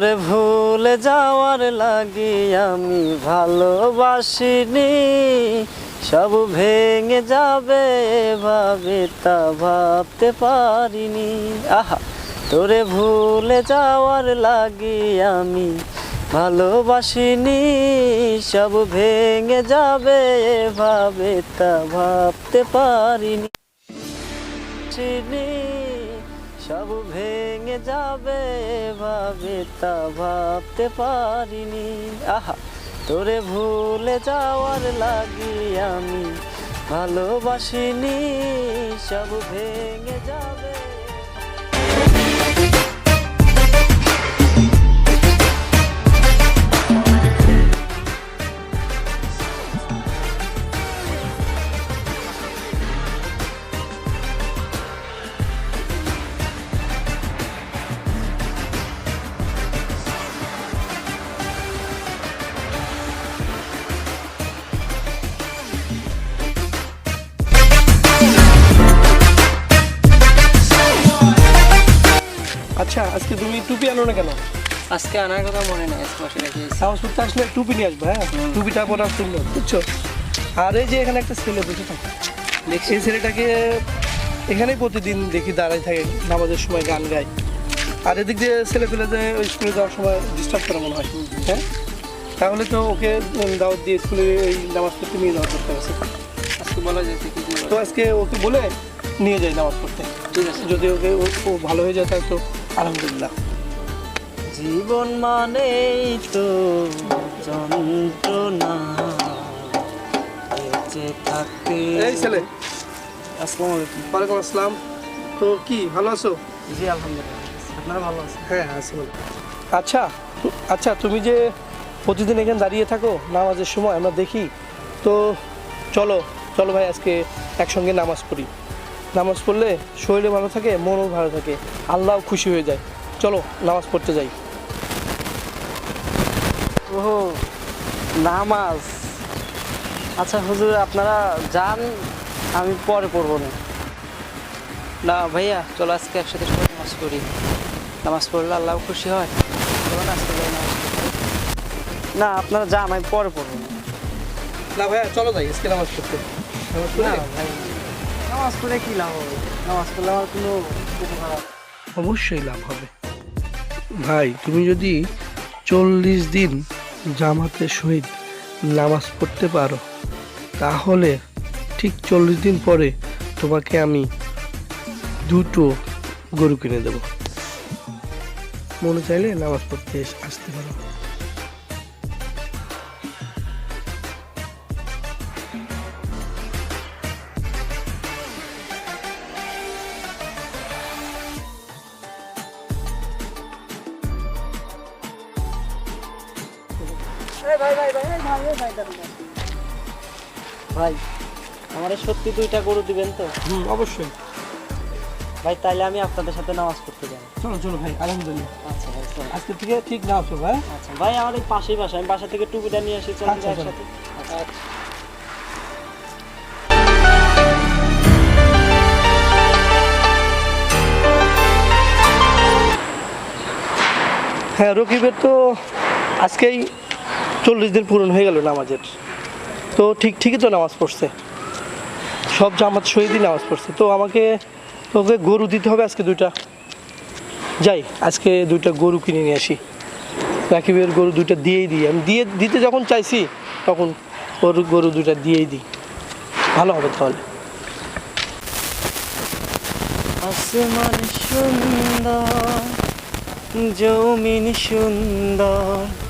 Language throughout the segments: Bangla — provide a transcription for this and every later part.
তোরে ভুলে যাওয়ার লাগি আমি ভালোবাসিনি। সব ভেঙে যাবে ভাবে তা ভাবতে পারিনি। আহা, তোরে ভুলে যাওয়ার লাগি আমি ভালোবাসিনি। সব ভেঙে যাবে ভাবে তা ভাবতে পারিনি। চিনি সব ভেঙে যাবে ভাবে তা ভাবতে পারিনি। আহা, তোরে ভুলে যাওয়ার লাগি আমি, ভালোবাসিনি, সব ভেঙে যাবে। আচ্ছা আজকে তুমি টুপি আনো না কেন? আজকে আনার কথা মনে নেই আজকে রেখে সাহস করতে আসলে টুপি নিয়ে আসবে হ্যাঁ? টুপিটা পরা সুন্দর বুঝছ? আর এই যে এখানে একটা ছেলে বসে থাকে। দেখছি। এই ছেলেটাকে এখানেই প্রতিদিন দেখি দাঁড়ায় থাকে নামাজের সময় গান গায়। আর এদিক দিয়ে ছেলে পেলে যে ওই স্কুলে যাওয়ার সময় ডিস্টার্ব করে মনে হয় হ্যাঁ? তাহলে তো ওকে দাওয়াত দিয়ে স্কুলে এই নামাজ পড়তে নিয়ে যাওয়া করতে হবে আজকে বলা যায়? তো আজকে ওকে বলে নিয়ে যাই নামাজ পড়তে। ঠিক আছে। যদি ওকে ও- ও ভালো হয়ে যায় তাহলে তো আলহামদুলিল্লাহ। জীবন মানেই তো যন্ত্রণা বেঁচে থাকতে এই ছেলে। আসসালামু আলাইকুম। ওয়ালাইকুম আসসালাম। তো কি ভালো আছো? জি আলহামদুলিল্লাহ। আপনারা ভালো আছেন? হ্যাঁ আছি আচ্ছা আচ্ছা তুমি যে প্রতিদিন এখানে দাঁড়িয়ে থাকো নামাজের সময় আমরা দেখি তো চলো চলো ভাই আজকে একসঙ্গে নামাজ পড়ি। নামাজ পড়লে শরীরে ভালো থাকে মনও ভালো থাকে। আল্লাহও খুশি হয়ে যায়। চলো নামাজ পড়তে যাই। ওহো নামাজ। আচ্ছা হুজুর আপনারা যান আমি পরে পড়ব না। না ভাইয়া চলো আজকে একসাথে সবাই নামাজ পড়ি। নামাজ পড়লে আল্লাহ খুশি হয়। না আজকে আপনারা যান আমি পরে পড়ব। না ভাইয়া চলো যাই আজকে নামাজ পড়তে। নামাজ পড়ে নামাজ পড়ে কি লাভ হবে? নামাজ পড়লে আমার কোনো উপকার অবশ্যই লাভ হবে। ভাই, তুমি যদি চল্লিশ দিন জামাতের সহিত নামাজ পড়তে পারো, তাহলে ঠিক চল্লিশ দিন পরে তোমাকে আমি দুটো গরু কিনে দেব। মনে চাইলে নামাজ পড়তে আসতে পারো। ভাই আমার সত্যি দুইটা গরু দিবেন তো? হুম অবশ্যই। ভাই তাইলে আমি আপনাদের সাথে নামাজ পড়তে যাব। চলো চলো ভাই আলহামদুলিল্লাহ। আচ্ছা ভাই চলো। আজকে থেকে ঠিক নাও তো ভাই? আচ্ছা ভাই আমার এই পাশেই বাসা আমি বাসা থেকে টুপিটা নিয়ে আসি আচ্ছা, চলো। একসাথে আচ্ছা। হ্যাঁ রকিবের তো আজকেই চল্লিশ দিন পূরণ হয়ে গেল নামাজের। তো ঠিক, ঠিকই তো নামাজ পড়ছে। সব জামাত শহীদই নামাজ পড়ছে। তো আমাকে ওকে গরু দিতে হবে আজকে দুইটা। যাই, আজকে দুইটা গরু কিনে নিয়ে আসি। রাকিবের গরু দুইটা দিয়েই দিই। আমি দিয়ে, দিতে যখন চাইছি, তখন ওর গরু দুইটা দিয়েই দিই। ভালো হবে তাহলে। আসমান সুন্দর, জমিন সুন্দর।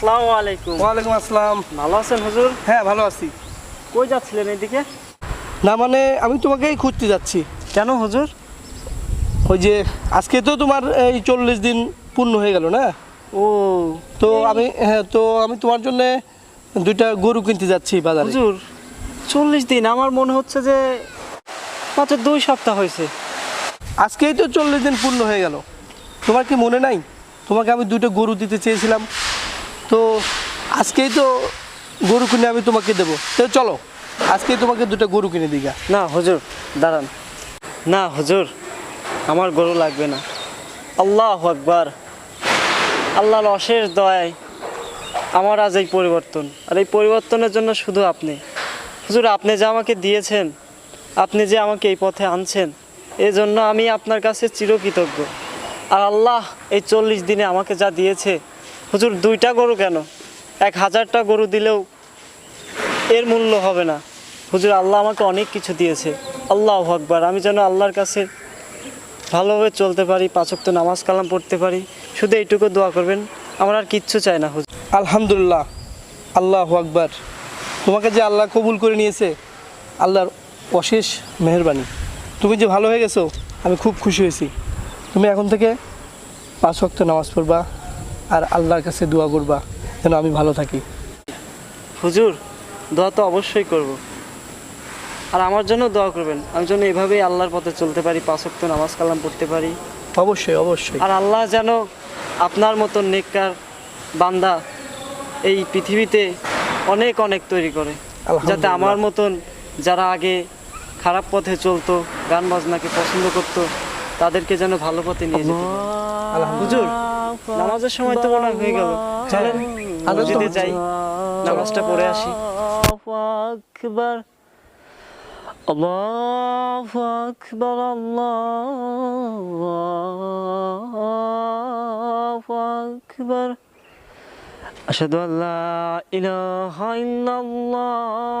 আসসালামু আলাইকুম। ওয়ালাইকুম আসসালাম। ভালো আছেন হুজুর? হ্যাঁ ভালো আছি। কই যাচ্ছিলেন এদিকে? না মানে আমি তোমাকেই খুঁজতে যাচ্ছি। কেন হুজুর? ওই যে আজকে তো তোমার এই চল্লিশ দিন পূর্ণ হয়ে গেল না? ও। তো আমি হ্যাঁ তো আমি তোমার জন্য দুইটা গরু কিনতে যাচ্ছি বাজারে। হুজুর চল্লিশ দিন আমার মনে হচ্ছে যে মাত্র দুই সপ্তাহ হয়েছে। আজকেই তো চল্লিশ দিন পূর্ণ হয়ে গেল। তোমার কি মনে নাই? তোমাকে আমি দুটো গরু দিতে চেয়েছিলাম। তো আজকেই তো গরু কিনে আমি তোমাকে দেবো। তো চলো, আজকেই তোমাকে দুটো গরু কিনে দিগা না, হুজুর, দাঁড়ান। না, হুজুর, আমার গরু লাগবে না। আল্লাহ আকবার। আল্লাহর অশেষ দয়ায় আমার আজ এই পরিবর্তন। আর এই পরিবর্তনের জন্য শুধু আপনি। হুজুর, আপনি যে আমাকে দিয়েছেন, আপনি যে আমাকে এই পথে আনছেন এই জন্য আমি আপনার কাছে চিরকৃতজ্ঞ। আর আল্লাহ এই চল্লিশ দিনে আমাকে যা দিয়েছে হুজুর, দুইটা গরু কেন? এক হাজারটা গরু দিলেও এর মূল্য হবে না। হুজুর, আল্লাহ আমাকে অনেক কিছু দিয়েছে। আল্লাহ আকবার। আমি যেন আল্লাহর কাছে ভালোভাবে চলতে পারি পাঁচক্ত নামাজ কালাম পড়তে পারি। শুধু এইটুকু দোয়া করবেন, আমার আর কিচ্ছু চাই না হুজুর। আলহামদুলিল্লাহ, আল্লাহ আকবার। তোমাকে যে আল্লাহ কবুল করে নিয়েছে, আল্লাহর অশেষ মেহরবানি। তুমি যে ভালো হয়ে গেছো, আমি খুব খুশি হয়েছি। তুমি এখন থেকে পাঁচ ওয়াক্ত নামাজ পড়বা। আর আল্লাহর কাছে দোয়া করবা যেন আমি ভালো থাকি। হুজুর দোয়া তো অবশ্যই করব। আর আমার জন্য দোয়া করবেন আমি যেন এভাবেই আল্লাহর পথে চলতে পারি পাঁচক্ত নামাজ কালাম পড়তে পারি। অবশ্যই অবশ্যই। আর আল্লাহ যেন আপনার মতন নেককার বান্দা এই পৃথিবীতে অনেক অনেক তৈরি করে যাতে আমার মতন যারা আগে খারাপ পথে চলতো গান বাজনাকে পছন্দ করত তাদেরকে যেন ভালো পথে নিয়ে যেতে। হুজুর নামাজের সময় তো মনে হয়ে গেল। চলেন মসজিদে যাই নামাজটা পড়ে আসি। আকবার। আল্লাহু আকবার আল্লাহু আকবার। আশহাদু আল্লা ইলাহা ইল্লাল্লাহ।